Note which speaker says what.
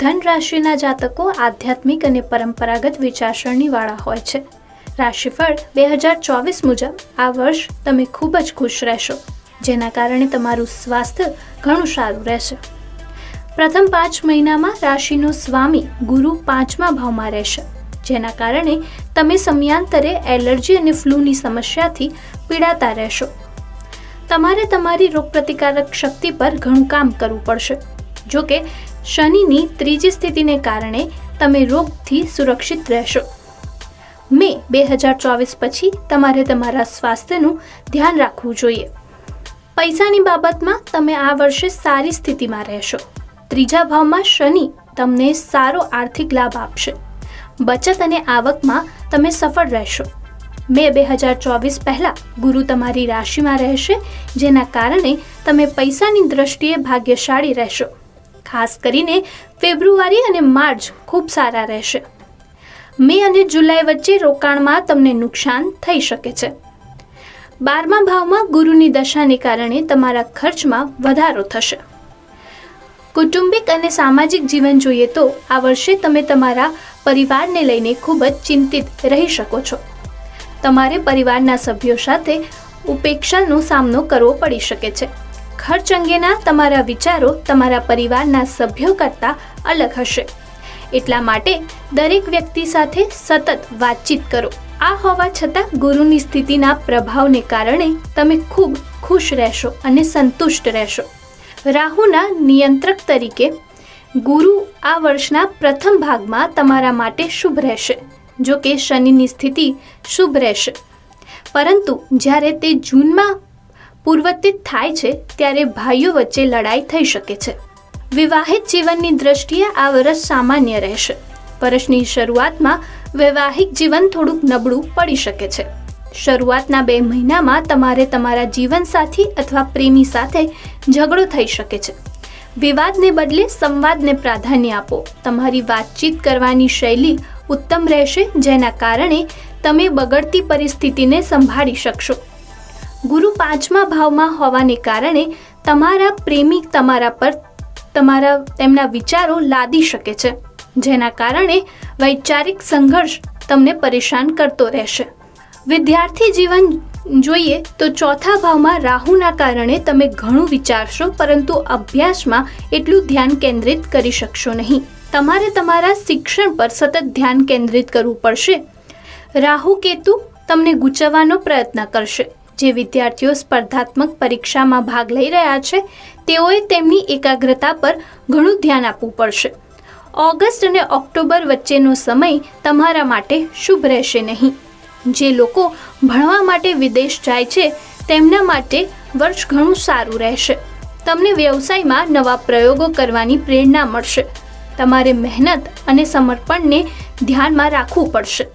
Speaker 1: ધન રાશિના જાતકો આધ્યાત્મિક અને પરંપરાગત વિચારસરણીવાળા હોય છે. રાશિફળ બે હજાર ચોવીસ મુજબ આ વર્ષ તમે ખૂબ જ ખુશ રહેશો, જેના કારણે તમારું સ્વાસ્થ્ય ઘણું સારું રહેશે. પ્રથમ પાંચ મહિનામાં રાશિનો સ્વામી ગુરુ પાંચમા ભાવમાં રહેશે, જેના કારણે તમે સમયાંતરે એલર્જી અને ફ્લૂની સમસ્યાથી પીડાતા રહેશો. તમારે તમારી રોગપ્રતિકારક શક્તિ પર ઘણું કામ કરવું પડશે. જો કે શનિની ત્રીજી સ્થિતિને કારણે તમે રોગથી સુરક્ષિત રહેશો. મે બે હજાર ચોવીસ પછી તમારે તમારા સ્વાસ્થ્યનું ધ્યાન રાખવું જોઈએ. પૈસાની બાબતમાં તમે આ વર્ષે સારી સ્થિતિમાં રહેશો. ત્રીજા ભાવમાં શનિ તમને સારો આર્થિક લાભ આપશે. બચત અને આવકમાં તમે સફળ રહેશો. મે બે હજાર ચોવીસ પહેલાં ગુરુ તમારી રાશિમાં રહેશે, જેના કારણે તમે પૈસાની દ્રષ્ટિએ ભાગ્યશાળી રહેશો. ખાસ કરીને ફેબ્રુઆરી અને માર્ચ ખૂબ સારા રહેશે. મે અને જુલાઈ વચ્ચે રોકાણમાં તમને નુકસાન થઈ શકે છે. બારમા ભાવમાં ગુરુની દશાને કારણે તમારા ખર્ચમાં વધારો થશે. કુટુંબિક અને સામાજિક જીવન જોઈએ તો આ વર્ષે તમે તમારા પરિવારને લઈને ખૂબ જ ચિંતિત રહી શકો છો. તમારે પરિવારના સભ્યો સાથે ઉપેક્ષાનો સામનો કરવો પડી શકે છે. ખર્ચ અંગેના તમારા વિચારો તમારા પરિવારના સભ્યો કરતાં અલગ હશે. એટલા માટે દરેક વ્યક્તિ સાથે સતત વાતચીત કરો. આ હોવા છતાં ગુરુની સ્થિતિના પ્રભાવને કારણે તમે ખૂબ ખુશ રહેશો અને સંતુષ્ટ રહેશો. રાહુના નિયંત્રક તરીકે ગુરુ આ વર્ષના પ્રથમ ભાગમાં તમારા માટે શુભ રહેશે. જો કે શનિની સ્થિતિ શુભ રહેશે. પરંતુ જ્યારે તે જૂનમાં પૂર્વતિત થાય છે, ત્યારે ભાઈઓ વચ્ચે લડાઈ થઈ શકે છે. વિવાહિત જીવનની દ્રષ્ટિએ આ વર્ષ સામાન્ય રહેશે. વર્ષની શરૂઆતમાં વૈવાહિક જીવન થોડુંક નબળું પડી શકે છે. શરૂઆતના બે મહિનામાં તમારે તમારા જીવનસાથી અથવા પ્રેમી સાથે ઝઘડો થઈ શકે છે. વિવાદને બદલે સંવાદને પ્રાધાન્ય આપો. તમારી વાતચીત કરવાની શૈલી ઉત્તમ રહેશે, જેના કારણે તમે બગડતી પરિસ્થિતિને સંભાળી શકશો. ગુરુ પાંચમા ભાવમાં હોવાને કારણે તમારા પ્રેમી તમારા પર તમારા તેમના વિચારો લાદી શકે છે, જેના કારણે વૈચારિક સંઘર્ષ તમને પરેશાન કરતો રહેશે. વિદ્યાર્થી જીવન જોઈએ તો ચોથા ભાવમાં રાહુના કારણે તમે ઘણું વિચારશો, પરંતુ અભ્યાસમાં એટલું ધ્યાન કેન્દ્રિત કરી શકશો નહીં. તમારે તમારા શિક્ષણ પર સતત ધ્યાન કેન્દ્રિત કરવું પડશે. રાહુ કેતુ તમને ગૂંચવવાનો પ્રયત્ન કરશે. જે વિદ્યાર્થીઓ સ્પર્ધાત્મક પરીક્ષામાં ભાગ લઈ રહ્યા છે, તેઓએ તેમની એકાગ્રતા પર ઘણું ધ્યાન આપવું પડશે. ઓગસ્ટ અને ઓક્ટોબર વચ્ચેનો સમય તમારા માટે શુભ રહેશે નહીં. જે લોકો ભણવા માટે વિદેશ જાય છે, તેમના માટે વર્ષ ઘણું સારું રહેશે. તમને વ્યવસાયમાં નવા પ્રયોગો કરવાની પ્રેરણા મળશે. તમારે મહેનત અને સમર્પણને ધ્યાનમાં રાખવું પડશે.